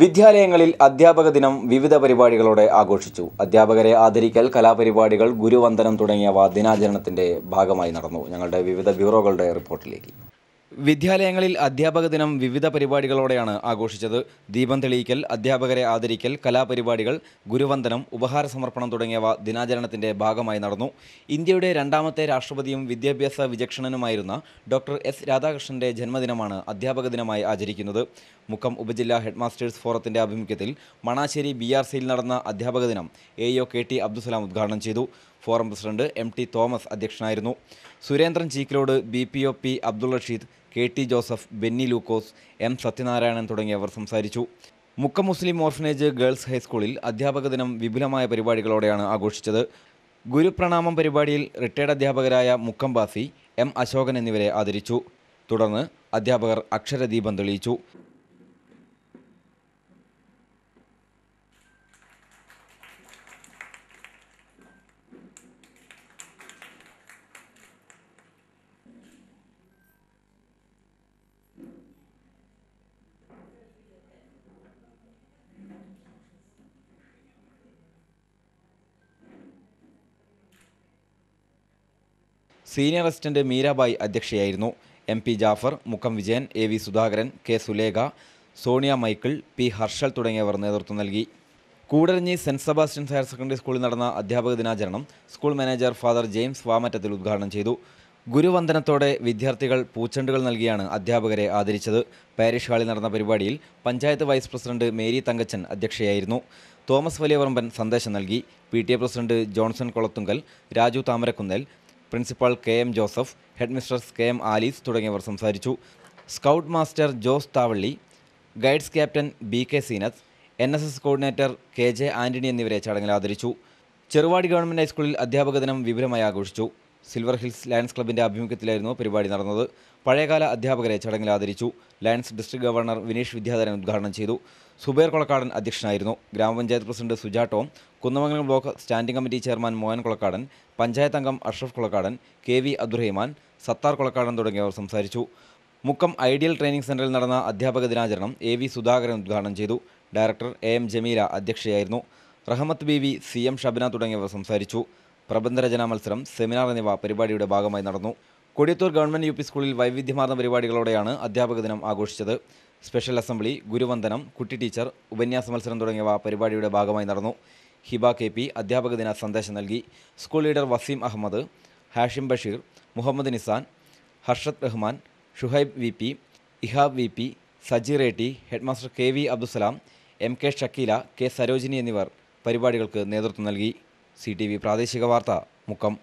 വിദ്യാലയങ്ങളിൽ അധ്യാപക ദിനം വിവിധ പരിപാടികളോടെ ആഘോഷിച്ചു. അധ്യാപകരെ ആദരിക്കൽ കലാപരിപാടികൾ ഗുരുവന്ദനം തുടങ്ങിയവ ദിനാചരണത്തിന്റെ ഭാഗമായി നടന്നു. ഞങ്ങളുടെ വിവിധ ബ്യൂറോകളുടെ റിപ്പോർട്ടിലേക്ക്. വിദ്യാലയങ്ങളിൽ അധ്യാപക ദിനം വിവിധ പരിപാടികളോടെയാണ് ആഘോഷിച്ചത്. ദീപം തെളിയിക്കൽ അധ്യാപകരെ ആദരിക്കൽ കലാപരിപാടികൾ ഗുരുവന്ദനം ഉപഹാര സമർപ്പണം തുടങ്ങിയവ ദിനാചരണത്തിന്റെ ഭാഗമായി നടന്നു. ഇന്ത്യയുടെ രണ്ടാമത്തെ രാഷ്ട്രപതിയും വിദ്യാഭ്യാസ വിചക്ഷണനുമായിരുന്ന ഡോക്ടർ എസ് രാധാകൃഷ്ണന്റെ ജന്മദിനമാണ് അധ്യാപക ദിനമായി ആചരിക്കുന്നത്. മുക്കം ഉപജില്ലാ ഹെഡ്മാസ്റ്റേഴ്സ് ഫോറത്തിന്റെ ആഭിമുഖ്യത്തിൽ മണാശ്ശേരി ബി ആർ സിയിൽ നടന്ന അധ്യാപക ദിനം A O K T Abdussalam ഉദ്ഘാടനം ചെയ്തു. Forum president M T Thomas അധ്യക്ഷനായിരുന്നു. Surendran Cheekkilode B P O P Abdul Rasheed K T Joseph Benny Lucose M Sathyanarayanan തുടങ്ങിയവർ സംസാരിച്ചു. മുക്ക മുസ്ലിം ഓർഫനേജ് ഗേൾസ് ഹൈസ്കൂളിൽ അധ്യാപക ദിനം വിപുലമായ പരിപാടികളോടെയാണ് ആഘോഷിച്ചത്. ഗുരുപ്രണാമം പരിപാടിയിൽ റിട്ടയർഡ് അധ്യാപകരായ മുക്കം ബാസി എം അശോകൻ എന്നിവരെ ആദരിച്ചു. തുടർന്ന് അധ്യാപകർ അക്ഷരദീപം തെളിയിച്ചു. Senior assistant Meerabai അധ്യക്ഷയായിരുന്നു. M P Jafar Mukkam Vijayan A V Sudhakaran K Sulekha Sonia Michael P Harshal തുടങ്ങിയവർ നേതൃത്വം നൽകി. Koodaranji saint Sebastian's higher secondary സ്കൂളിൽ നടന്ന അധ്യാപക ദിനാചരണം school manager father James Vamattathil ഉദ്ഘാടനം ചെയ്തു. ഗുരുവന്ദനത്തോടെ വിദ്യാർത്ഥികൾ പൂച്ചെണ്ടുകൾ നൽകിയാണ് അധ്യാപകരെ ആദരിച്ചത്. പാരിഷ് ഹാളിൽ നടന്ന പരിപാടിയിൽ panchayat vice president Mary Thankachan അധ്യക്ഷയായിരുന്നു. Thomas Valiyavarmban സന്ദേശം നൽകി. P T A president Johnson Kolathunkal Raju Thamarakkunnal principal K M Joseph head K M Alice തുടങ്ങിയവർ സംസാരിച്ചു. Scout master Jose Thavalli guides captain B K Seenath N S S coordinator K J Antony എന്നിവരെ ചടങ്ങിൽ ആദരിച്ചു. Cheruvadi government ഹൈസ്കൂളിൽ അധ്യാപക ദിനം വിപുലമായി ആഘോഷിച്ചു. സിൽവർ ഹിൽസ് ലയൺസ് ക്ലബിന്റെ ആഭിമുഖ്യത്തിലായിരുന്നു പരിപാടി നടന്നത്. പഴയകാല അധ്യാപകരെ ചടങ്ങിൽ ആദരിച്ചു. Lions district governor Vineesh Vidyadharan ഉദ്ഘാടനം ചെയ്തു. സുബേർ കൊളക്കാടൻ അധ്യക്ഷനായിരുന്നു. ഗ്രാമപഞ്ചായത്ത് president Suja Tom Kunnamangalam block standing committee chairman Mohan Kolakkadan panchayat അംഗം അഷ്റഫ് കൊളക്കാടൻ കെ വി അബ്ദുറഹിമാൻ സത്താർ കൊളക്കാടൻ തുടങ്ങിയവർ സംസാരിച്ചു. മുക്കം ഐഡിയൽ ട്രെയിനിംഗ് സെന്ററിൽ നടന്ന അധ്യാപക ദിനാചരണം എ വി സുധാകരൻ ഉദ്ഘാടനം ചെയ്തു. Director A M Jameela അധ്യക്ഷയായിരുന്നു. Rahmath B V C M Shabana തുടങ്ങിയവർ സംസാരിച്ചു. പ്രബന്ധരചനാ മത്സരം സെമിനാർ എന്നിവ പരിപാടിയുടെ ഭാഗമായി നടന്നു. കൊടിയത്തൂർ ഗവൺമെന്റ് യു പി സ്കൂളിൽ വൈവിധ്യമാർന്ന പരിപാടികളോടെയാണ് അധ്യാപക ദിനം ആഘോഷിച്ചത്. സ്പെഷ്യൽ അസംബ്ലി ഗുരുവന്ദനം കുട്ടി ടീച്ചർ ഉപന്യാസ മത്സരം തുടങ്ങിയവ പരിപാടിയുടെ ഭാഗമായി നടന്നു. ഹിബ കെ പി അധ്യാപക ദിന സന്ദേശം നൽകി. School leader Waseem Ahmed Hashim Basheer Muhammad Nisan Harshath Rahman Shuhaib V P Ihab V P Saji Retty headmaster K V Abdussalam M K Shakeela K Sarojini എന്നിവർ പരിപാടികൾക്ക് നേതൃത്വം നൽകി. സി ടി വി പ്രാദേശിക വാർത്ത മുക്കം